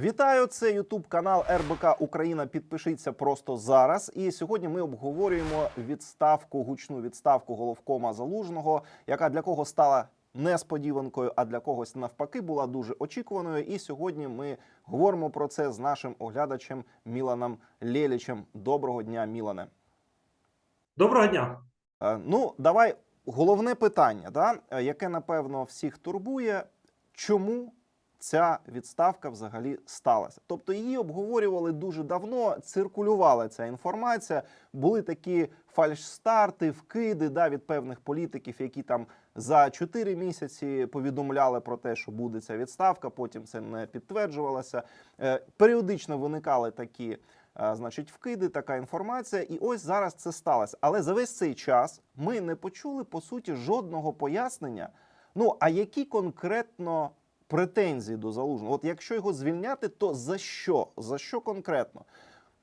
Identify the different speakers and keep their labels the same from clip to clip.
Speaker 1: Вітаю! Це Ютуб канал РБК Україна. Підпишіться просто зараз. І сьогодні ми обговорюємо відставку, гучну відставку головкома залужного, яка для кого стала несподіванкою, а для когось навпаки була дуже очікуваною. І сьогодні ми говоримо про це з нашим оглядачем Міланом Лєлічем. Доброго дня, Мілане.
Speaker 2: Доброго дня.
Speaker 1: Е, Ну, давай головне питання, да, яке напевно всіх турбує, чому ця відставка взагалі сталася? Тобто її обговорювали дуже давно, циркулювала ця інформація. Були такі фальшстарти, вкиди да, від певних політиків, які там за 4 місяці повідомляли про те, що буде ця відставка. Потім це не підтверджувалося. Е, Періодично виникали такі значить, вкиди, така інформація. І ось зараз це сталося. Але за весь цей час ми не почули по суті жодного пояснення. Ну а які конкретно претензії до залужного? От якщо його звільняти, то за що? За що конкретно?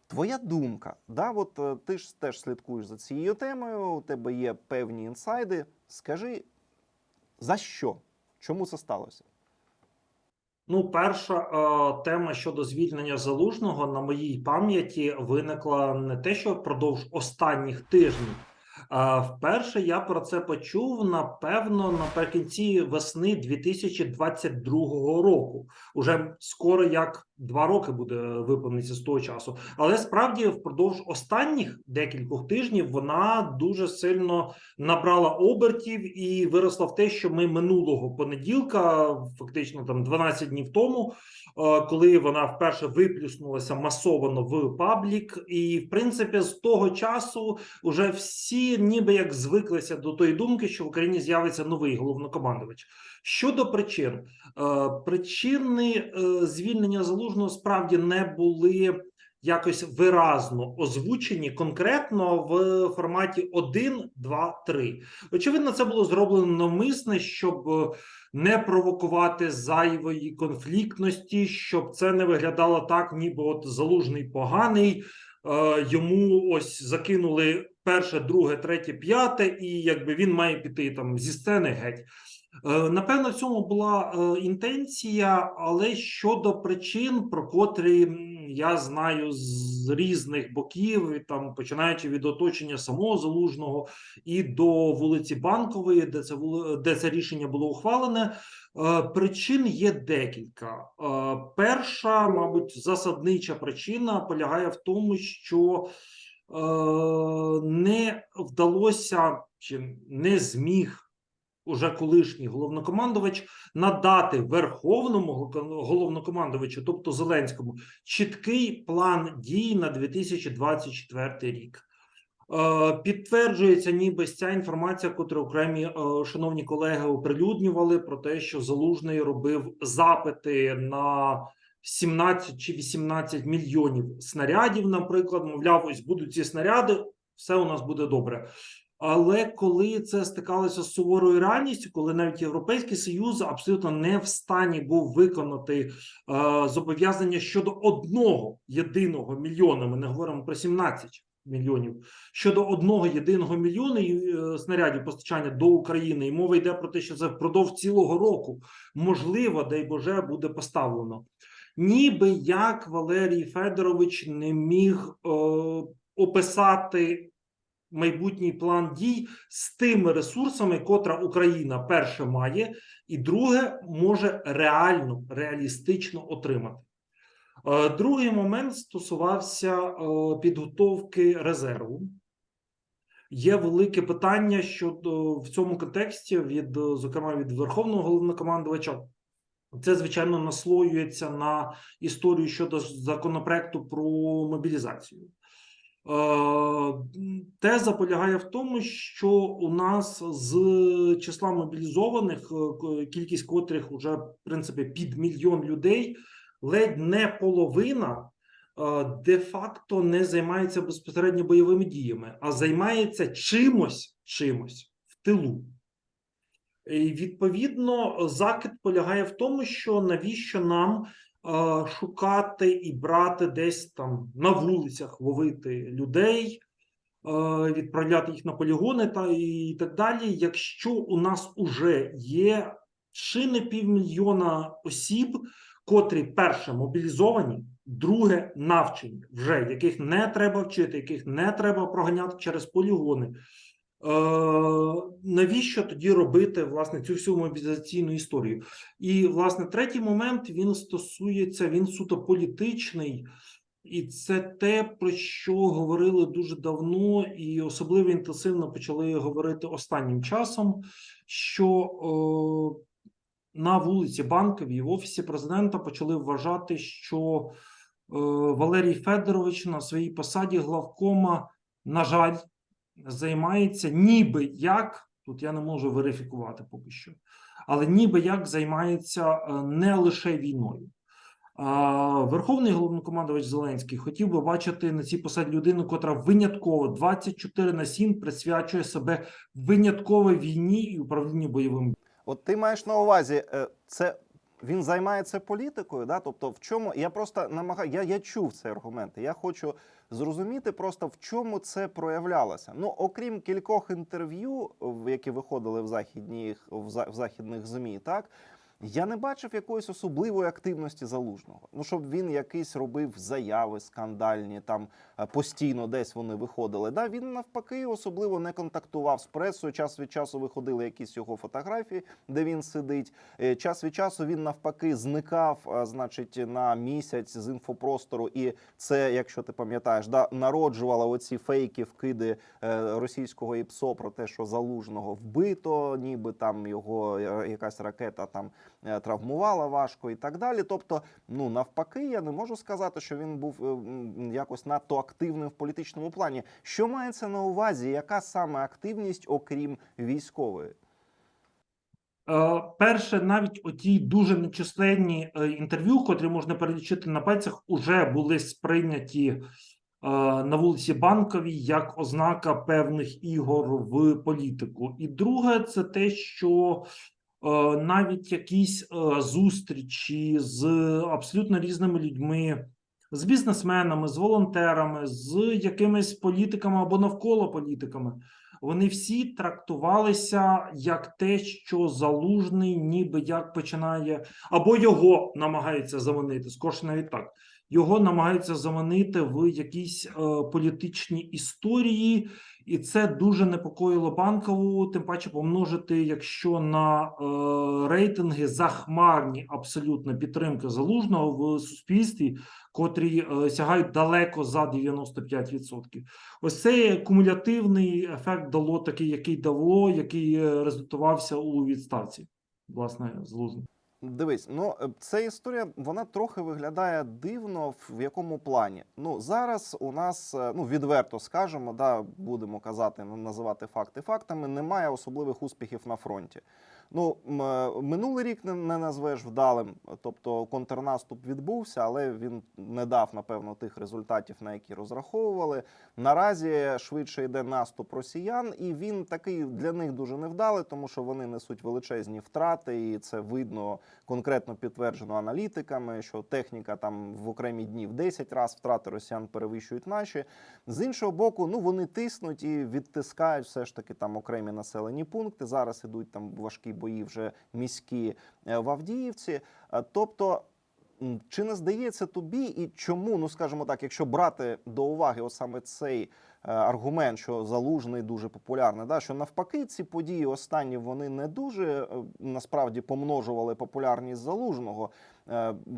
Speaker 1: Твоя думка, да, от е, ти ж теж слідкуєш за цією темою, у тебе є певні інсайди. Скажи, за що? Чому це сталося?
Speaker 2: Ну, перша е, тема щодо звільнення залужного на моїй пам'яті виникла не те, що впродовж останніх тижнів. Вперше я про це почув напевно наприкінці весни 2022 року. Уже скоро як два роки буде виповнитися з того часу. Але справді впродовж останніх декількох тижнів вона дуже сильно набрала обертів і виросла в те, що ми минулого понеділка, фактично там 12 днів тому, е, коли вона вперше виплюснулася масовано в паблік, і в принципі з того часу вже всі ніби як звиклися до тої думки, що в Україні з'явиться новий головнокомандувач. Щодо причин, е, причини е, звільнення залужного справді не були якось виразно озвучені конкретно в форматі 1, 2, 3. Очевидно, це було зроблено навмисне, щоб е, не провокувати зайвої конфліктності, щоб це не виглядало так, ніби от залужний поганий. Йому ось закинули перше, друге, третє, п'яте, і якби він має піти там зі сцени геть. Е, Напевно, в цьому була е, інтенція, але щодо причин, про котрі я знаю з різних боків, там починаючи від оточення самого залужного і до вулиці Банкової, де це де це рішення було ухвалене. е, Причин є декілька. Е, Перша, мабуть, засаднича причина полягає в тому, що е, не вдалося чи не зміг уже колишній головнокомандувач надати верховному головнокомандувачу, тобто Зеленському, чіткий план дій на 2024 рік. Е, Підтверджується, ніби ця інформація, яку окремі е, шановні колеги оприлюднювали про те, що Залужний робив запити на 17 чи 18 мільйонів снарядів. Наприклад, мовляв, ось будуть ці снаряди, все у нас буде добре. Але коли це стикалося з суворою реальністю, коли навіть Європейський Союз абсолютно не в стані був виконати е, зобов'язання щодо одного єдиного мільйона, ми не говоримо про 17 мільйонів, щодо одного єдиного мільйона е, снарядів постачання до України, і мова йде про те, що це впродовж цілого року можливо, дай Боже, буде поставлено. Ніби як Валерій Федорович не міг е, описати майбутній план дій з тими ресурсами, котра Україна перше має, і друге може реально реалістично отримати. Е, Другий момент стосувався е, підготовки резерву. Є велике питання щодо в цьому контексті від, зокрема, від Верховного головнокомандувача. Це, звичайно, наслоюється на історію щодо законопроекту про мобілізацію. Е, Теза полягає в тому, що у нас з числа мобілізованих, е, кількість котрих вже в принципі під мільйон людей, ледь не половина е, де-факто не займається безпосередньо бойовими діями, а займається чимось, чимось в тилу. І відповідно, закид полягає в тому, що навіщо нам шукати і брати десь там на вулицях, ловити людей, відправляти їх на полігони та і так далі. Якщо у нас уже є чи не півмільйона осіб, котрі перше мобілізовані, друге навчені, вже яких не треба вчити, яких не треба проганяти через полігони. Е, навіщо тоді робити власне цю всю мобілізаційну історію? І власне третій момент він стосується він суто політичний, і це те, про що говорили дуже давно, і особливо інтенсивно почали говорити останнім часом. Що е, на вулиці Банковій в офісі президента почали вважати, що е, Валерій Федорович на своїй посаді главкома, на жаль, займається ніби як тут я не можу верифікувати поки що, але ніби як займається е, не лише війною. Верховний головнокомандувач Зеленський хотів би бачити на цій посаді людину, котра винятково 24 на 7 присвячує себе винятково війні і управлінню бойовим
Speaker 1: От ти маєш на увазі, е, це він займається політикою, да? Тобто, в чому я просто намагаю, я, я чув цей аргумент. і Я хочу зрозуміти просто в чому це проявлялося. Ну, окрім кількох інтерв'ю, які виходили в західних в західних змі, так. Я не бачив якоїсь особливої активності залужного. Ну щоб він якийсь робив заяви скандальні, там е, постійно десь вони виходили. Да, він навпаки особливо не контактував з пресою. Час від часу виходили якісь його фотографії, де він сидить. Е, Час від часу він навпаки зникав, е, значить, на місяць з інфопростору. І це, якщо ти пам'ятаєш, да, народжувало оці фейки, вкиди російського ІПСО про те, що залужного вбито, ніби там його якась ракета там травмувала важко і так далі. Тобто, ну навпаки, я не можу сказати, що він був е, якось надто активним в політичному плані. Що мається на увазі? Яка саме активність, окрім військової?
Speaker 2: Е, Перше, навіть оті дуже нечисленні е, інтерв'ю, котрі можна перелічити на пальцях, уже були сприйняті е, на вулиці Банковій як ознака певних ігор в політику. І друге, це те, що е, навіть якісь е, зустрічі з абсолютно різними людьми, з бізнесменами, з волонтерами, з якимись політиками або навколо політиками. Вони всі трактувалися як те, що залужний, ніби як починає, або його намагаються заманити, скорше навіть так. Його намагаються заманити в якісь е, політичні історії, і це дуже непокоїло банкову. Тим паче помножити, якщо на е, рейтинги захмарні абсолютно підтримки залужного в суспільстві, котрі е, сягають далеко за 95%. Ось цей кумулятивний ефект дало такий, який дало, який е, результувався у відставці, власне, злужно.
Speaker 1: Дивись, ну е, ця історія вона трохи виглядає дивно. В якому плані? Ну зараз у нас е, ну відверто скажемо, да будемо казати, називати факти фактами. Немає особливих успіхів на фронті. Ну е, минулий рік не, назвеш вдалим, тобто контрнаступ відбувся, але він не дав напевно тих результатів, на які розраховували. Наразі швидше йде наступ росіян, і він такий для них дуже невдалий, тому що вони несуть величезні втрати, і це видно конкретно підтверджено аналітиками, що техніка там в окремі дні в 10 разів втрати росіян перевищують наші. З іншого боку, ну вони тиснуть і відтискають все ж таки там окремі населені пункти. Зараз ідуть там важкі бої вже міські е, в Авдіївці. Е, Тобто. Чи не здається тобі, і чому, ну скажімо так, якщо брати до уваги от саме цей е, аргумент, що залужний дуже популярний, да, що навпаки ці події останні вони не дуже насправді помножували популярність залужного,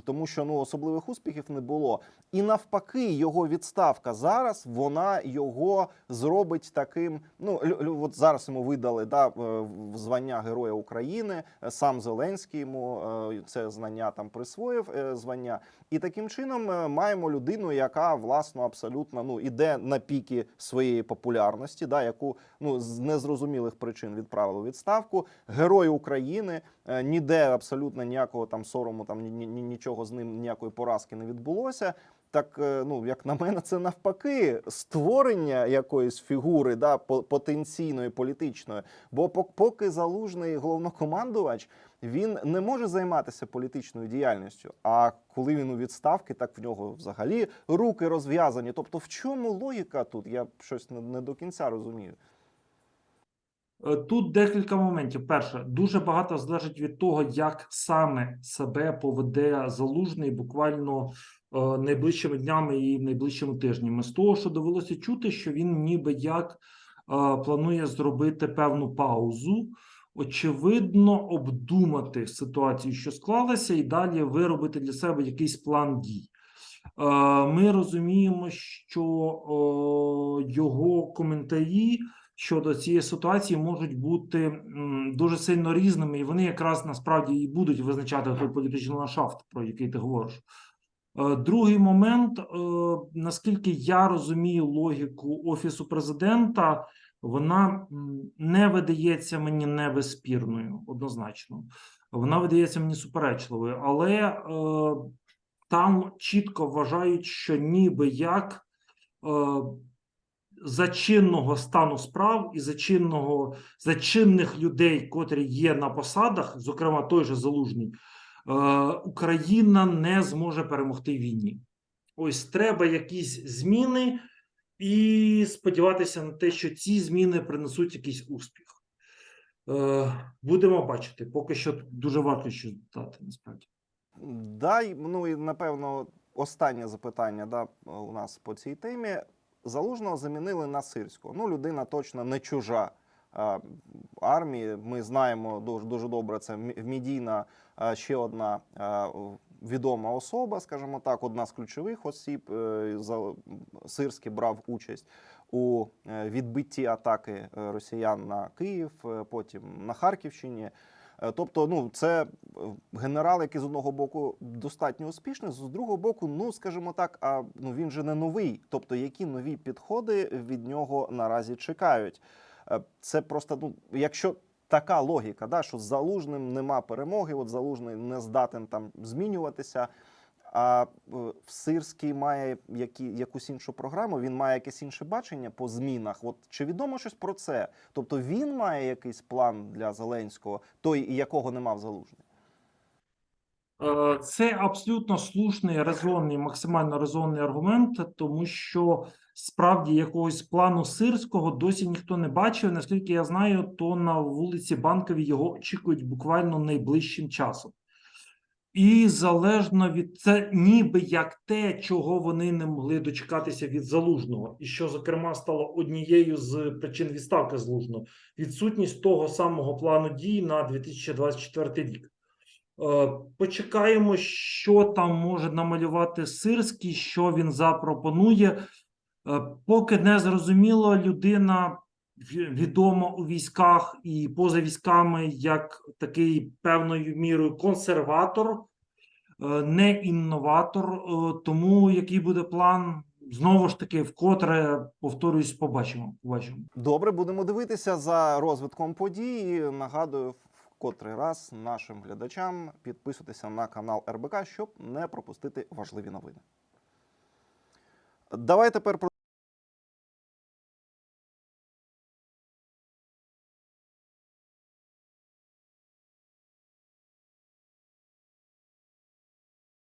Speaker 1: тому що ну особливих успіхів не було. І навпаки, його відставка зараз вона його зробить таким. Ну от зараз йому видали да, е, звання Героя України. е, Сам Зеленський йому е, це знання там присвоїв е, звання. І таким чином е, маємо людину, яка власно абсолютно ну іде на піки своєї популярності, да, яку ну з незрозумілих причин відправили відставку. Герой України е, ніде абсолютно ніякого там сорому, там нічого з ним ніякої поразки не відбулося. Так, е, ну як на мене, це навпаки створення якоїсь фігури, да, по- потенційної політичної. Бо поки залужний головнокомандувач він не може займатися політичною діяльністю. А коли він у відставки, так в нього взагалі руки розв'язані. Тобто, в чому логіка тут? Я щось не до кінця розумію.
Speaker 2: Е, Тут декілька моментів. Перше, дуже багато залежить від того, як саме себе поведе залужний буквально е, найближчими днями і найближчими тижнями. З того, що довелося чути, що він ніби як е, планує зробити певну паузу, очевидно, обдумати ситуацію, що склалася, і далі виробити для себе якийсь план дій. Ми розуміємо, що його коментарі щодо цієї ситуації можуть бути дуже сильно різними, і вони якраз насправді і будуть визначати той політичний ландшафт, про який ти говориш. Е, Другий момент, е, наскільки я розумію логіку офісу президента, вона не видається мені небезспірною, однозначно. Вона видається мені суперечливою, але е, там чітко вважають, що ніби як е, за чинного стану справ і за чинного за чинних людей, котрі є на посадах, зокрема той же залужний, е, Україна не зможе перемогти війні. Ось треба якісь зміни, і сподіватися на те, що ці зміни принесуть якийсь успіх. Е, будемо бачити. Поки що дуже важко щось дати, насправді.
Speaker 1: Дай, ну і напевно, останнє запитання да, у нас по цій темі. Залужного замінили на сирського. Ну, людина точно не чужа армії. Ми знаємо дуже, дуже добре. Це медійна ще одна відома особа, скажімо так, одна з ключових осіб. Е, Сирський брав участь у е, відбитті атаки е, росіян на Київ, потім на Харківщині. Е, Тобто, ну це е, генерал, який з одного боку достатньо успішний, з другого боку, ну скажімо так, а ну він же не новий. Тобто, які нові підходи від нього наразі чекають? Е, Це просто ну, якщо така логіка, да, що з залужним нема перемоги, от залужний не здатен там змінюватися. А е, в Сирський має які, якусь іншу програму, він має якесь інше бачення по змінах. От чи відомо щось про це? Тобто він має якийсь план для Зеленського, той, якого нема в залужний?
Speaker 2: Е, Це абсолютно слушний, резонний, максимально резонний аргумент, тому що справді якогось плану сирського досі ніхто не бачив. Наскільки я знаю, то на вулиці Банковій його очікують буквально найближчим часом. І залежно від це, ніби як те, чого вони не могли дочекатися від залужного, і що, зокрема, стало однією з причин відставки залужного, відсутність того самого плану дій на 2024 рік. Е, Почекаємо, що там може намалювати Сирський, що він запропонує. Е, Поки не зрозуміло, людина відома у військах і поза військами як такий певною мірою консерватор, е, не інноватор. Е, Тому який буде план, знову ж таки, вкотре повторюсь, побачимо. побачимо.
Speaker 1: Добре, будемо дивитися за розвитком подій. Нагадую, в котрий раз нашим глядачам підписуйтеся на канал РБК, щоб не пропустити важливі новини. Давай тепер про.